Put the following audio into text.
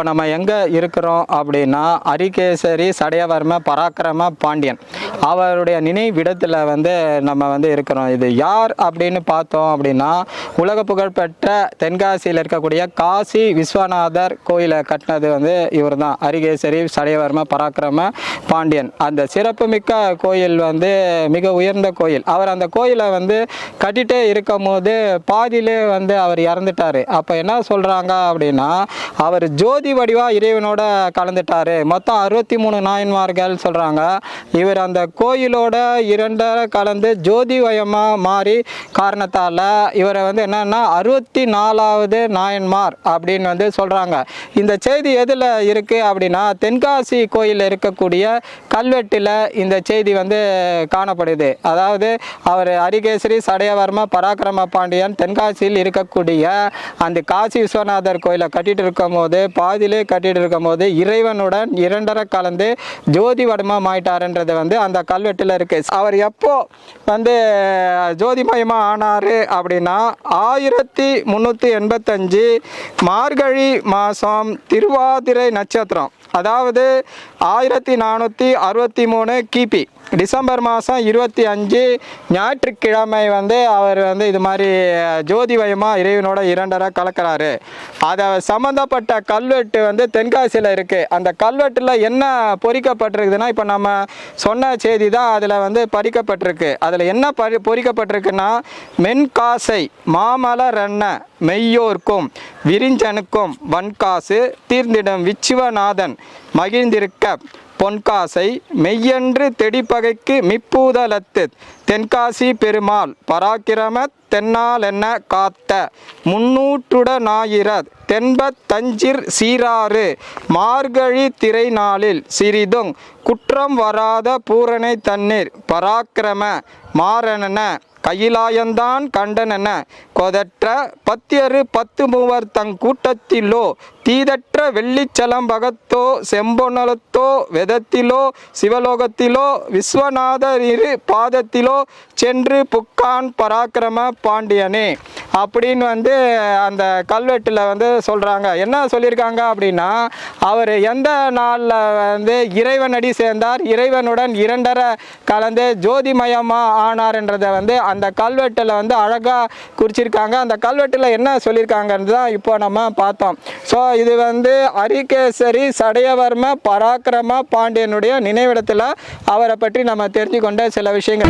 இப்போ நம்ம எங்கே இருக்கிறோம் அப்படின்னா அரிகேசரி சடையவர்ம பராக்கிரம பாண்டியன். அவருடைய நினைவிடத்தில் வந்து நம்ம வந்து இருக்கிறோம். இது யார் அப்படின்னு பார்த்தோம் அப்படின்னா உலக புகழ்பெற்ற தென்காசியில் இருக்கக்கூடிய காசி விஸ்வநாதர் கோயிலை கட்டினது வந்து இவர் தான் அரிகேசரி சடையவர்ம பராக்கிரம பாண்டியன். அந்த சிறப்புமிக்க கோயில் வந்து மிக உயர்ந்த கோயில். அவர் அந்த கோயிலை வந்து கட்டிட்டே இருக்கும் போது பாதியிலே வந்து அவர் இறந்துட்டார். அப்போ என்ன சொல்கிறாங்க அப்படின்னா அவர் ஜோதி வடிவா இறைவனோட கலந்துட்டாரு. மொத்தம் அறுபத்தி மூணு நாயன்மார்கள் சொல்கிறாங்க இவர் அந்த கோயிலோட இரண்ட கலந்து ஜோதி வயமாக மாறி காரணத்தால் இவரை வந்து என்னன்னா அறுபத்தி நாலாவது நாயன்மார் அப்படின்னு வந்து சொல்கிறாங்க இந்த செய்தி எதில் இருக்குது அப்படின்னா தென்காசி கோயிலில் இருக்கக்கூடிய கல்வெட்டில் இந்த செய்தி வந்து காணப்படுது. அதாவது அவர் அரிகேசரி சடையவர்ம பராக்கிரம பாண்டியன் தென்காசியில் இருக்கக்கூடிய அந்த காசி விஸ்வநாதர் கோயிலை கட்டிட்டு இருக்கும் போது பாதியிலே கட்டிட்டு இருக்கும் போது இறைவனுடன் இரண்டரை கலந்து ஜோதி வடமாக ஆயிட்டாருன்றது வந்து அந்த கல்வெட்டில் இருக்கு. அவர் எப்போ வந்து ஜோதிமயமாக ஆனார் அப்படின்னா ஆயிரத்தி முந்நூற்றி எண்பத்தஞ்சு மார்கழி மாதம் திருவாதிரை நட்சத்திரம். அதாவது ஆயிரத்தி நானூற்றி அறுபத்தி மூணு கிபி. டிசம்பர் மாதம் இருபத்தி அஞ்சு ஞாயிற்றுக்கிழமை வந்து அவர் வந்து இது மாதிரி ஜோதிவயமாக இறைவனோட இரண்டரை கலக்கிறாரு. அதை சம்மந்தப்பட்ட கல்வெட்டு வந்து தென்காசியில் இருக்குது அந்த கல்வெட்டில் என்ன பொறிக்கப்பட்டிருக்குதுன்னா இப்போ நம்ம சொன்ன செய்தி தான் அதில் வந்து பறிக்கப்பட்டிருக்கு. அதில் என்ன பறி பொறிக்கப்பட்டிருக்குன்னா மென்காசை மாமலரெண்ண மெய்யோர்க்கும் விரிஞ்சனுக்கும் வன்காசு தீர்ந்திடும் விச்சுவநாதன் மகிழ்ந்திருக்க பொன்காசை மெய்யென்று தெடிப்பகைக்கு மிப்பூதலத்து. தென்காசி பெருமாள் பராக்கிரம தென்னாலென்ன காத்த. முன்னூற்றுட ஞாயிறர் தென்பத் தஞ்சிர் சீராறு. மார்கழி திரை நாளில் சிறிதும் குற்றம் வராத பூரணை தண்ணீர். பராக்கிரம மாறனன கையிலாயந்தான் கண்டனென கொதற்ற பத்தியரு பத்து மூவர் தங் கூட்டத்திலோ தீதற்ற வெள்ளிச்சலம்பகத்தோ செம்பொனலத்தோ வெதத்திலோ சிவலோகத்திலோ விஸ்வநாதர் இரு பாதத்திலோ சென்று புக்கான் பராக்கிரம பாண்டியனே. அப்படின்னு வந்து அந்த கல்வெட்டில் வந்து சொல்கிறாங்க என்ன சொல்லியிருக்காங்க அப்படின்னா அவர் எந்த நாளில் வந்து இறைவனடி சேர்ந்தார்? இறைவனுடன் இரண்டரை கலந்து ஜோதிமயமாக ஆனார்ன்றதை வந்து அந்த கல்வெட்டில் வந்து அழகாக குறிச்சிருக்காங்க. அந்த கல்வெட்டில் என்ன சொல்லியிருக்காங்கன்னு தான் இப்போ நம்ம பார்த்தோம். ஸோ இது வந்து அரிகேசரி சடையவர்ம பராக்கிரம பாண்டியனுடைய நினைவிடத்தில் அவரை பற்றி நம்ம தெரிஞ்சு கொண்ட சில விஷயங்கள்.